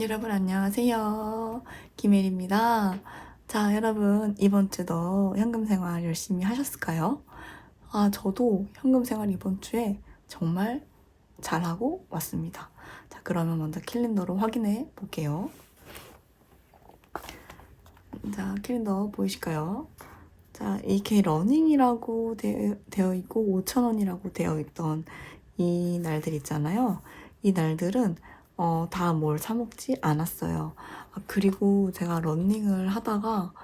여러분 안녕하세요. 김혜리입니다. 자, 여러분 이번 주도 현금 생활 열심히 하셨을까요? 아, 저도 현금 생활 이번 주에 정말 잘하고 왔습니다. 자, 그러면 먼저 캘린더로 확인해 볼게요. 자, 캘린더 보이실까요? 자, 이게 러닝이라고 되, 되어 있고 5,000원이라고 되어 있던 이 날들 있잖아요. 이 날들은 어, 다 뭘 사먹지 않았어요. 아, 그리고 제가 러닝을 하다가,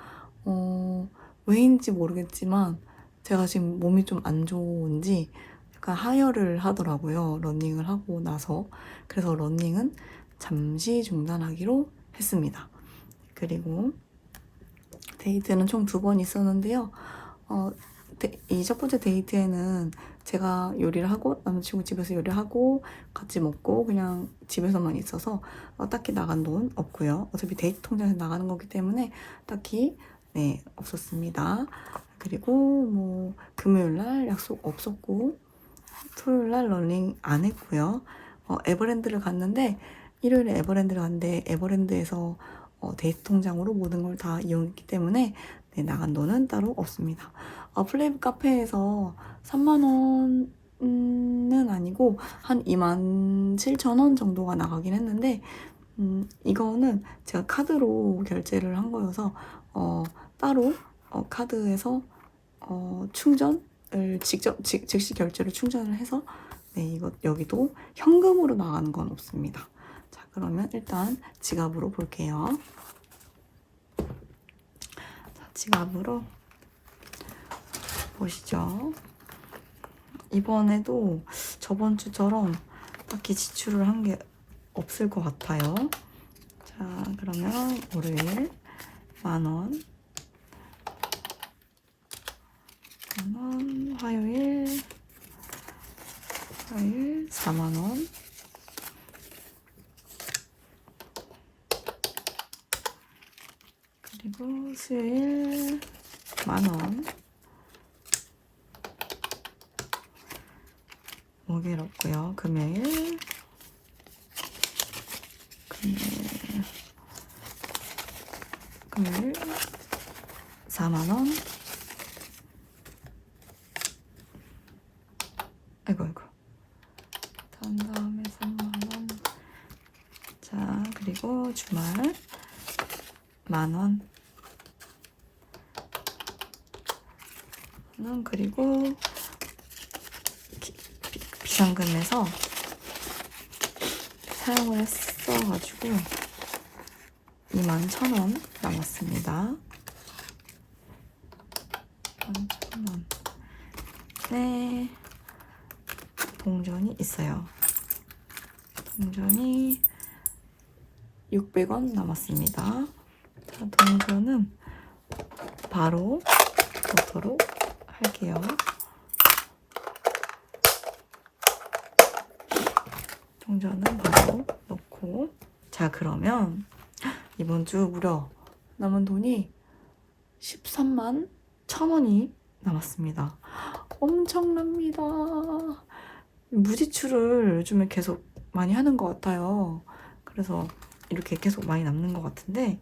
어, 왜인지 모르겠지만, 제가 지금 몸이 좀 안 좋은지, 약간 하혈을 하더라고요. 러닝을 하고 나서. 그래서 러닝은 잠시 중단하기로 했습니다. 그리고, 데이트는 총 두 번 있었는데요. 어, 이 첫 번째 데이트에는 제가 요리를 하고 남자친구 집에서 요리하고 같이 먹고 그냥 집에서만 있어서 어, 딱히 나간 돈 없고요. 어차피 데이트 통장에서 나가는 거기 때문에 딱히 네 없었습니다. 그리고 뭐 금요일 날 약속 없었고 토요일 날 러닝 안 했고요. 어, 에버랜드를 갔는데 일요일에 에버랜드를 갔는데 에버랜드에서 어, 데이트 통장으로 모든 걸 다 이용했기 때문에 네, 나간 돈은 따로 없습니다. 어, 플레이브 카페에서 3만 원은 아니고 한 2만 7천 원 정도가 나가긴 했는데 음, 이거는 제가 카드로 결제를 한 거여서 어, 따로 어, 카드에서 어, 충전을 직접 즉, 즉시 결제로 충전을 해서 네 이거 여기도 현금으로 나가는 건 없습니다. 자 그러면 일단 지갑으로 볼게요. 자, 지갑으로 보시죠. 이번에도 저번 주처럼 딱히 지출을 한 게 없을 것 같아요. 자, 그러면 월요일 만원, 만원, 화요일, 화요일 4만원, 그리고 수요일 만원, 없고요. 금요일. 금요일. 금요일. 4만원. 아이고 아이고. 다음 다음에 3만원. 자 그리고 주말 만원. 만 그리고 비상금에서 사용을 했어가지고 2만 천원 남았습니다. 2만 천원. 네. 동전이 있어요. 동전이 600원 남았습니다. 자, 동전은 바로 넣도록 할게요. 동전은 바로 넣고 자 그러면 이번 주 무려 남은 돈이 13만 천 원이 남았습니다. 엄청납니다. 무지출을 요즘에 계속 많이 하는 것 같아요. 그래서 이렇게 계속 많이 남는 것 같은데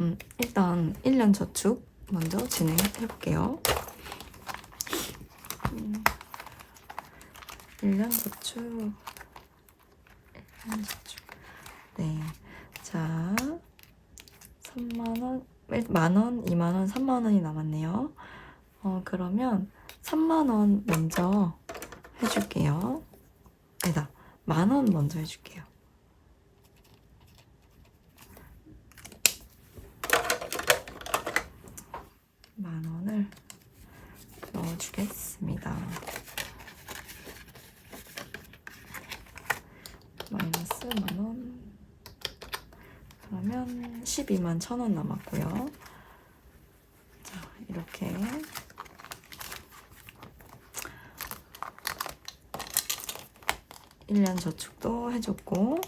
음, 일단 1년 저축 먼저 진행해 볼게요. 1년 저축 1년 저축 네. 자 3만원 만원, 2만원, 3만원이 남았네요. 어 그러면 3만원 먼저 해줄게요. 아니다 만원 먼저 해줄게요. 만원을 넣어주겠습니다 32만 1000원 남았고요. 자, 이렇게 1년 저축도 해줬고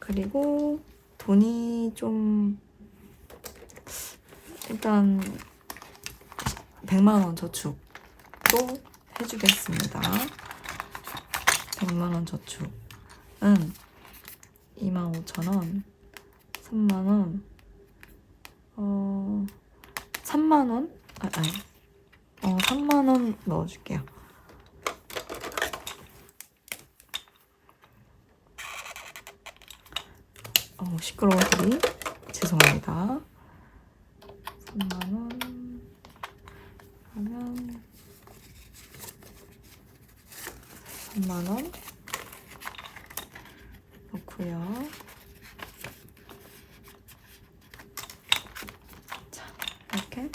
그리고 돈이 좀 일단 100만원 저축도 해주겠습니다. 100만원 저축 은 25,000원, 3만원, 어, 3만원? 아, 아니, 어, 3만원 넣어줄게요. 어, 시끄러운 소리. 죄송합니다. 3만원 하면 3만원 넣고요. 자, 이렇게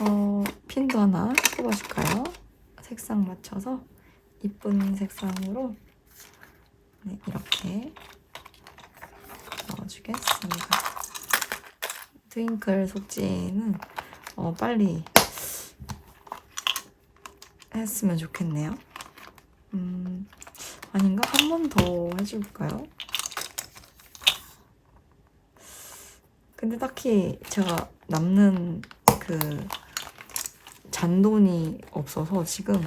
어, 핀도 하나 뽑아줄까요? 색상 맞춰서 이쁜 색상으로 네, 이렇게 넣어주겠습니다. 트윙클 속지는 어, 빨리 했으면 좋겠네요. 음, 아닌가? 한 번 더 해줄까요? 근데 딱히 제가 남는 그 잔돈이 없어서 지금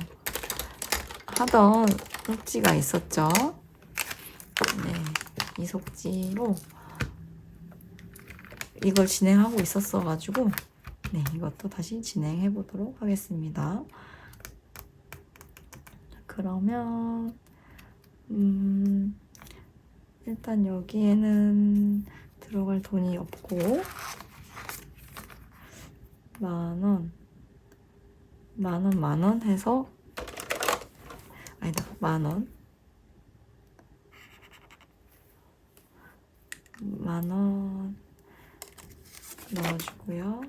하던 속지가 있었죠. 네, 이 속지로 이걸 진행하고 있었어가지고 네, 이것도 다시 진행해 보도록 하겠습니다. 그러면 음, 일단 여기에는 들어갈 돈이 없고 만 원, 만 원, 만원 해서 아니다, 만 원, 만원 넣어주고요.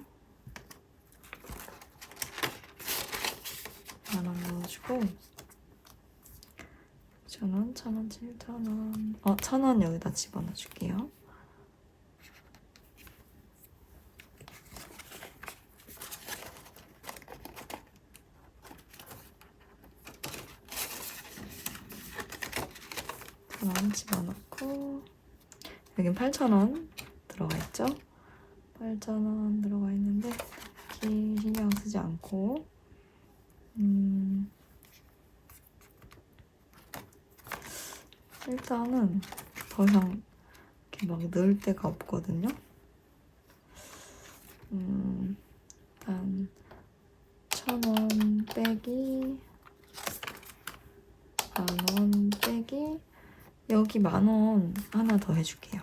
만원 넣어주고 천 원, 천 원, 칠천 원. 어, 천원 여기다 집어넣어 줄게요. 천원 집어넣고 여긴 팔천 원 들어가 있죠? 팔천 원 들어가 있는데 기 신경 쓰지 않고 음. 일단은 더 이상 이렇게 막 넣을 데가 없거든요. 음, 일단 천 원 빼기 만 원 빼기 여기 만 원 하나 더 해줄게요.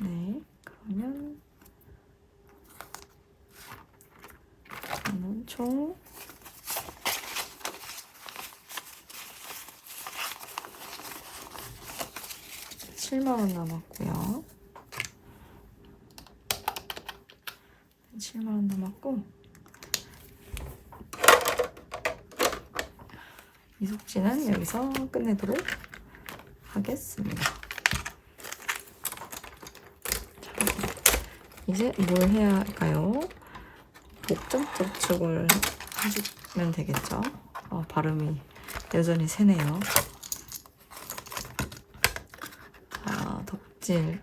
네, 그러면 저는 총 칠만원 남았고요. 7만 원 남았고 이속지는 여기서 끝내도록 하겠습니다. 자, 이제 뭘 해야 할까요? 저축을 해주면 되겠죠? 어, 발음이 여전히 세네요. 자, 덕질.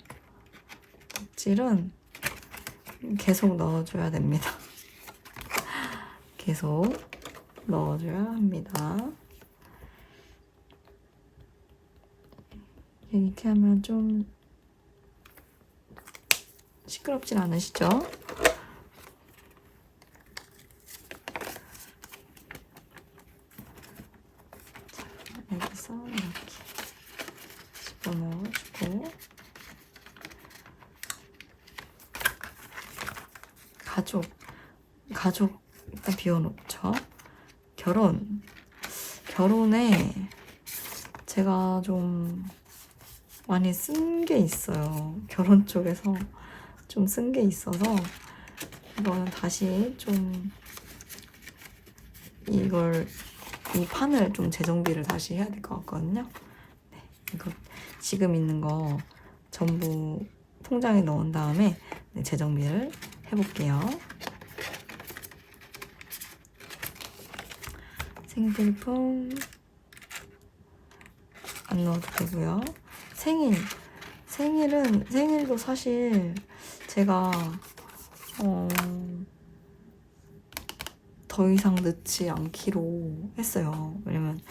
덕질은 계속 넣어줘야 됩니다. 계속 넣어줘야 합니다. 이렇게 하면 좀 시끄럽진 않으시죠? 자, 여기서 이렇게 집어넣어주고 가족, 가족 일단 비워놓죠. 결혼, 결혼에 제가 좀 많이 쓴 게 있어요. 결혼 쪽에서 좀 쓴 게 있어서 이거는 다시 좀 이걸 이 판을 좀 재정비를 다시 해야 될 것 같거든요. 네, 이거 지금 있는 거 전부 통장에 넣은 다음에 네, 재정비를 해볼게요. 생필품 안 넣어도 되고요. 생일 생일은 생일도 사실 제가 어, 더 이상 늦지 않기로 했어요. 왜냐면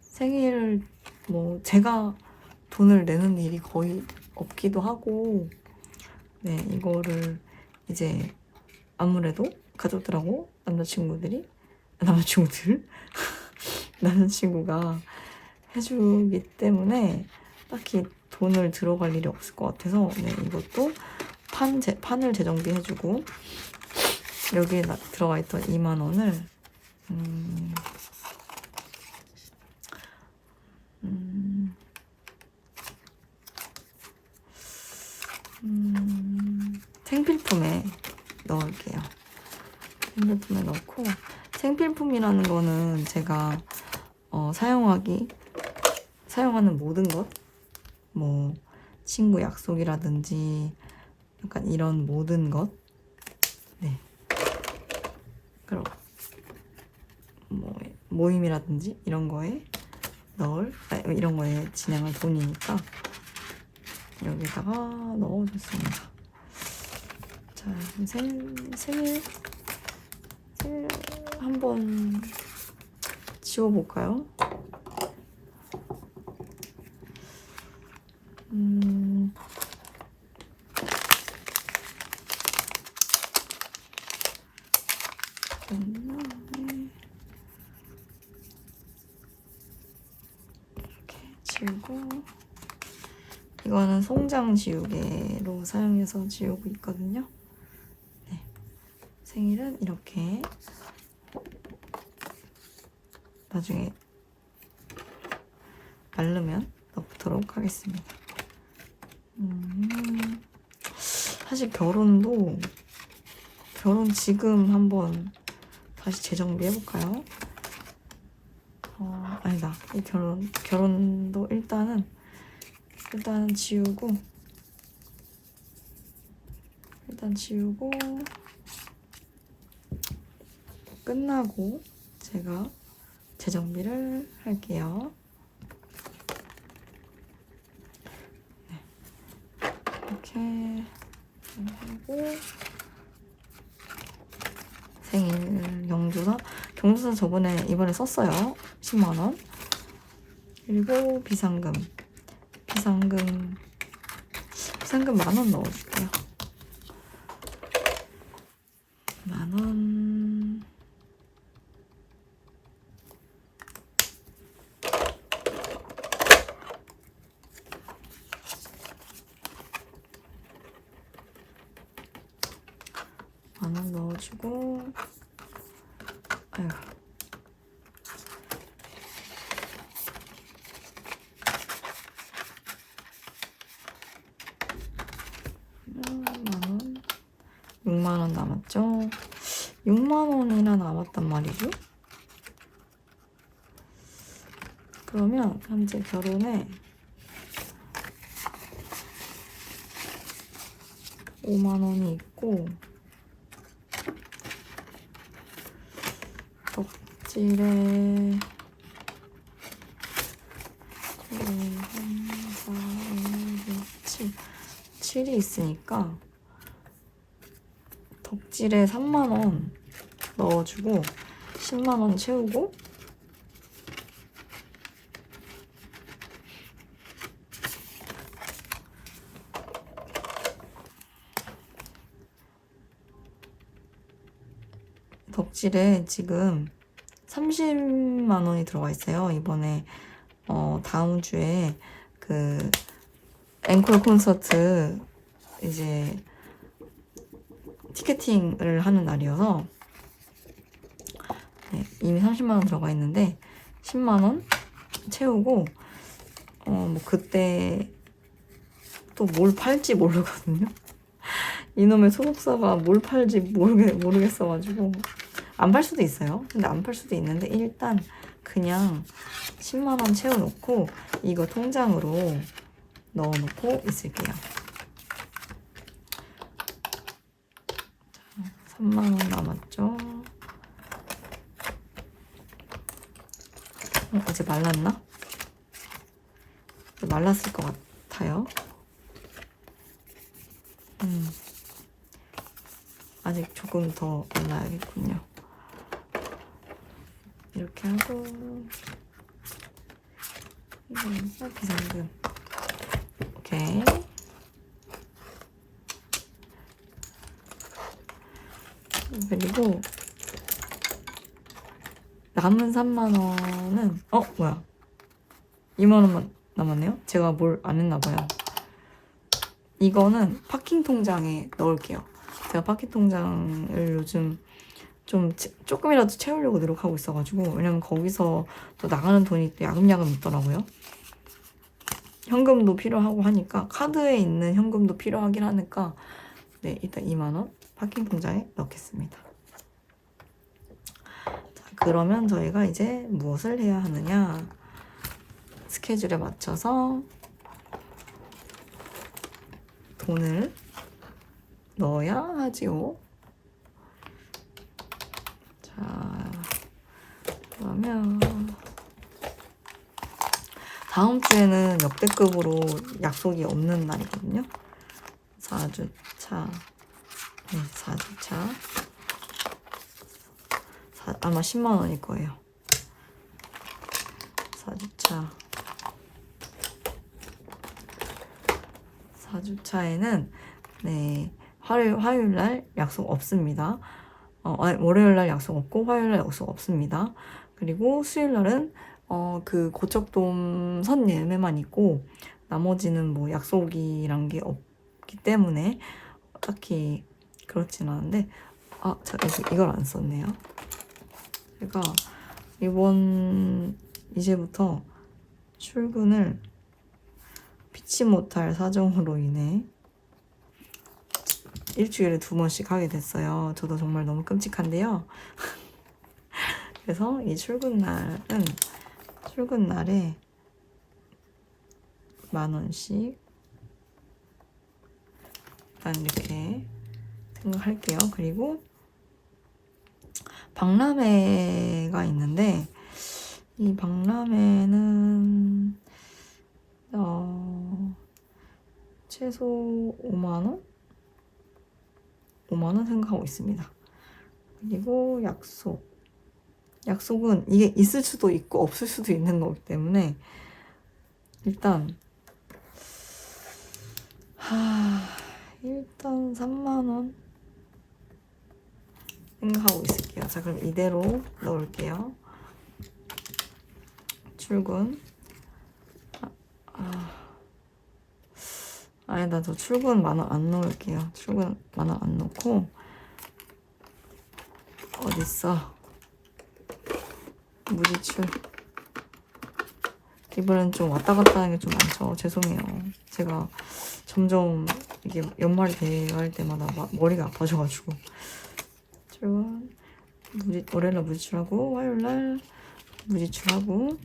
생일을 뭐 제가 돈을 내는 일이 거의 없기도 하고 네 이거를 이제 아무래도 가족들하고 남자친구들이 남자친구들 남자친구가 해주기 때문에 딱히 돈을 들어갈 일이 없을 것 같아서 네, 이것도 판 제, 판을 재정비해주고 여기에 나, 들어가 있던 2만 원을 음, 음, 음, 생필품에 넣을게요. 생필품에 넣고 생필품이라는 거는 제가 어, 사용하기 사용하는 모든 것, 뭐 친구 약속이라든지 약간 이런 모든 것, 네. 그럼 뭐 모임이라든지 이런 거에 넣을 아, 이런 거에 진행할 돈이니까 여기다가 넣어줬습니다. 자, 그럼 생, 생일 생일 한번 지워볼까요? 음, 음, 이렇게 지우고 이거는 송장 지우개로 사용해서 지우고 있거든요. 네. 생일은 이렇게 나중에 마르면 넣도록 하겠습니다. 음, 사실 결혼도 결혼 지금 한번 다시 재정비 해볼까요? 어, 아니다. 이 결혼 결혼도 일단은 일단 지우고 일단 지우고 끝나고 제가 재정비를 할게요. 네. 이렇게 하고 생일 경조사 경조사 저번에 이번에 썼어요. 10만 원. 그리고 비상금 비상금 비상금 만 원 넣어줄게요. 만 원. 넣어주고. 아휴. 만원. 6만원 남았죠? 6만원이나 남았단 말이죠? 그러면 현재 결혼에 5만원이 있고 덕질에 1, 2, 3, 4, 5, 6, 7 7이 있으니까 덕질에 3만원 넣어주고 10만원 채우고 덕질에 지금 30만 원이 들어가 있어요. 이번에 어 다음 주에 그 앵콜 콘서트 이제 티켓팅을 하는 날이어서 네, 이미 30만 원 들어가 있는데 10만 원 채우고 어 뭐 그때 또 뭘 팔지 모르거든요. 이놈의 소속사가 뭘 팔지 모르겠, 모르겠어가지고 안 팔 수도 있어요. 근데 안 팔 수도 있는데 일단 그냥 10만 원 채워놓고 이거 통장으로 넣어놓고 있을게요. 자, 3만 원 남았죠. 어, 어제 말랐나? 말랐을 것 같아요. 음. 아직 조금 더 올라야겠군요. 이렇게 하고 이거 비상금. 오케이. 그리고 남은 3만 원은 어 뭐야 2만 원만 남았네요. 제가 뭘 안 했나 봐요. 이거는 파킹 통장에 넣을게요. 제가 파킹 통장을 요즘 좀 채- 조금이라도 채우려고 노력하고 있어가지고 왜냐면 거기서 또 나가는 돈이 또 야금야금 있더라고요. 현금도 필요하고 하니까 카드에 있는 현금도 필요하긴 하니까 네 일단 2만 원 파킹 통장에 넣겠습니다. 자 그러면 저희가 이제 무엇을 해야 하느냐 스케줄에 맞춰서 돈을 넣어야 하지요. 그러면 다음 주에는 역대급으로 약속이 없는 날이거든요. 4주차, 네, 4주차. 사, 아마 10만 원일 거예요. 4주차. 4주차에는 네, 화요일, 화요일 날 약속 없습니다. 어, 아니, 월요일 날 약속 없고 화요일 날 약속 없습니다. 그리고 수요일 날은 어, 그 고척돔 선 예매만 있고 나머지는 뭐 약속이란 게 없기 때문에 딱히 그렇진 않은데 아, 자, 이걸 안 썼네요. 제가 이번 이제부터 출근을 피치 못할 사정으로 인해 일주일에 두 번씩 하게 됐어요. 저도 정말 너무 끔찍한데요. 그래서 이 출근 날은 출근 날에 만 원씩 일단 이렇게 생각할게요. 그리고 박람회가 있는데 이 박람회는 어 최소 5만 원? 5만 원 생각하고 있습니다. 그리고 약속. 약속은 이게 있을 수도 있고 없을 수도 있는 거기 때문에 일단 하 일단 3만 원 생각하고 있을게요. 자 그럼 이대로 넣을게요. 출근. 아, 아. 아니다, 저 출근 만 원 안 넣을게요. 출근 만 원 안 넣고 어딨어? 무지출. 이번엔 좀 왔다 갔다 하는 게 좀 많죠. 죄송해요. 제가 점점 이게 연말이 돼갈 때마다 막 머리가 아파져가지고 출근 무지 월요일날 무지출하고 화요일날 무지출하고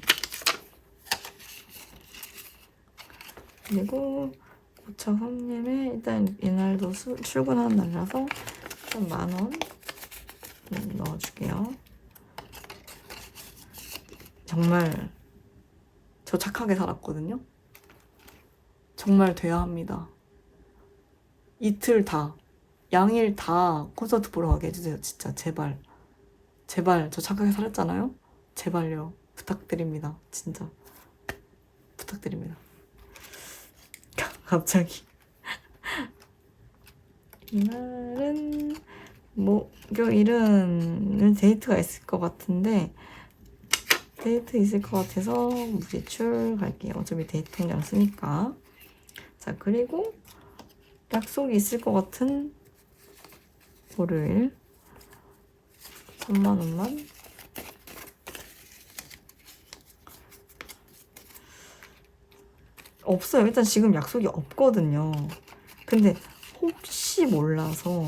그리고 고차 선님의 일단 이날도 수, 출근하는 날이라서 일단 만원 넣어줄게요. 정말 저 착하게 살았거든요. 정말 돼야 합니다. 이틀 다 양일 다 콘서트 보러 가게 해주세요. 진짜 제발 제발 저 착하게 살았잖아요. 제발요 부탁드립니다. 진짜 부탁드립니다. 갑자기 이날은 목요일은 데이트가 있을 것 같은데 데이트 있을 것 같아서 무지출 갈게요. 어차피 데이트 통장 쓰니까. 자 그리고 약속이 있을 것 같은 월요일 3만 원만 없어요. 일단 지금 약속이 없거든요. 근데 혹시 몰라서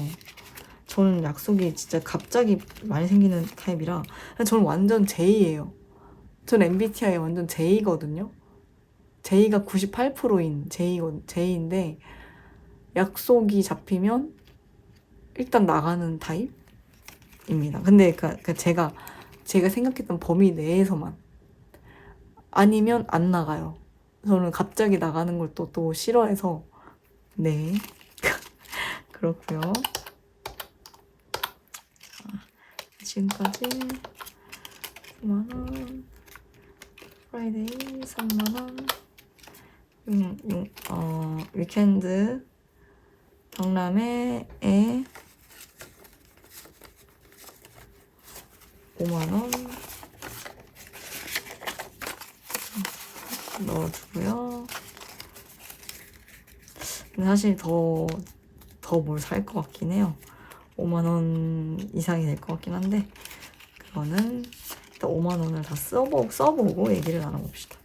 저는 약속이 진짜 갑자기 많이 생기는 타입이라 저는 완전 J예요. 전 MBTI 완전 J거든요. J가 98%인 J거, J인데 약속이 잡히면 일단 나가는 타입입니다. 근데 그, 그 제가 제가 생각했던 범위 내에서만 아니면 안 나가요. 저는 갑자기 나가는 걸 또 또 싫어해서 네 그렇고요. 자, 지금까지 9만원, 프라이데이 3만원, 용, 용, 어, 위켄드, 박람회에 5만원 넣어주고요. 근데 사실 더, 더 뭘 살 것 같긴 해요. 5만원 이상이 될 것 같긴 한데, 그거는 일단 5만원을 다 써보, 써보고 얘기를 나눠봅시다.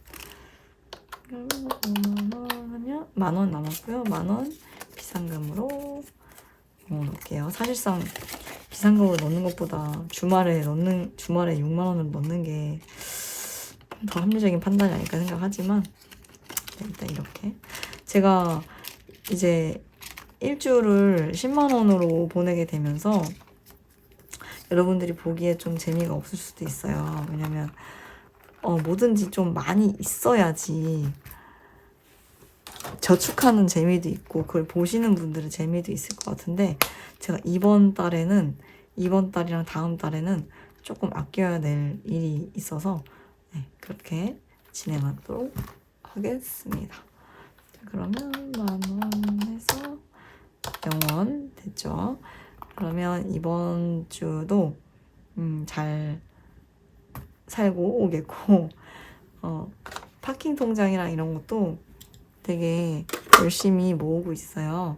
5만원 하면 만원 남았고요. 만원 비상금으로 넣어놓을게요. 사실상 비상금으로 넣는 것보다 주말에 넣는, 주말에 6만 원을 넣는 게 더 합리적인 판단이 아닐까 생각하지만 네, 일단 이렇게 제가 이제 일주를 10만 원으로 보내게 되면서 여러분들이 보기에 좀 재미가 없을 수도 있어요. 왜냐면 어, 뭐든지 좀 많이 있어야지 저축하는 재미도 있고 그걸 보시는 분들은 재미도 있을 것 같은데 제가 이번 달에는 이번 달이랑 다음 달에는 조금 아껴야 될 일이 있어서 네, 그렇게 진행하도록 하겠습니다. 자, 그러면 만원에서 0원 됐죠? 그러면 이번 주도 음, 잘 살고 오겠고 어, 파킹 통장이랑 이런 것도 되게 열심히 모으고 있어요.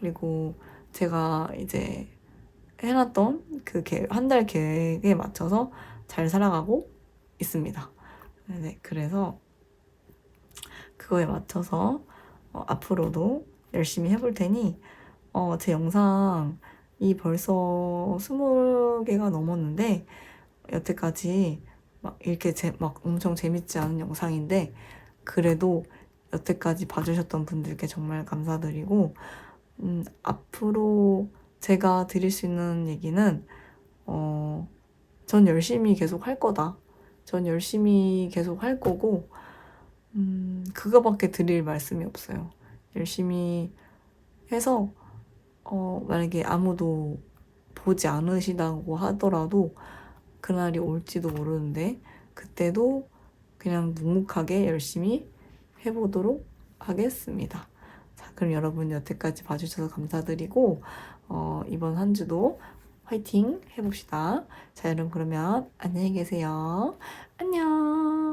그리고 제가 이제 해놨던 그 한 달 계획에 맞춰서 잘 살아가고 있습니다. 네, 그래서 그거에 맞춰서 어, 앞으로도 열심히 해볼 테니 어, 제 영상 이 벌써 20개가 넘었는데 여태까지 막 이렇게 제, 막 엄청 재밌지 않은 영상인데 그래도 여태까지 봐주셨던 분들께 정말 감사드리고 음, 앞으로 제가 드릴 수 있는 얘기는 어, 전 열심히 계속 할 거다. 전 열심히 계속 할 거고, 음, 그거밖에 드릴 말씀이 없어요. 열심히 해서, 어, 만약에 아무도 보지 않으시다고 하더라도, 그날이 올지도 모르는데, 그때도 그냥 묵묵하게 열심히 해보도록 하겠습니다. 자, 그럼 여러분 여태까지 봐주셔서 감사드리고, 어, 이번 한 주도 화이팅 해봅시다. 자, 여러분 그러면 안녕히 계세요. 안녕.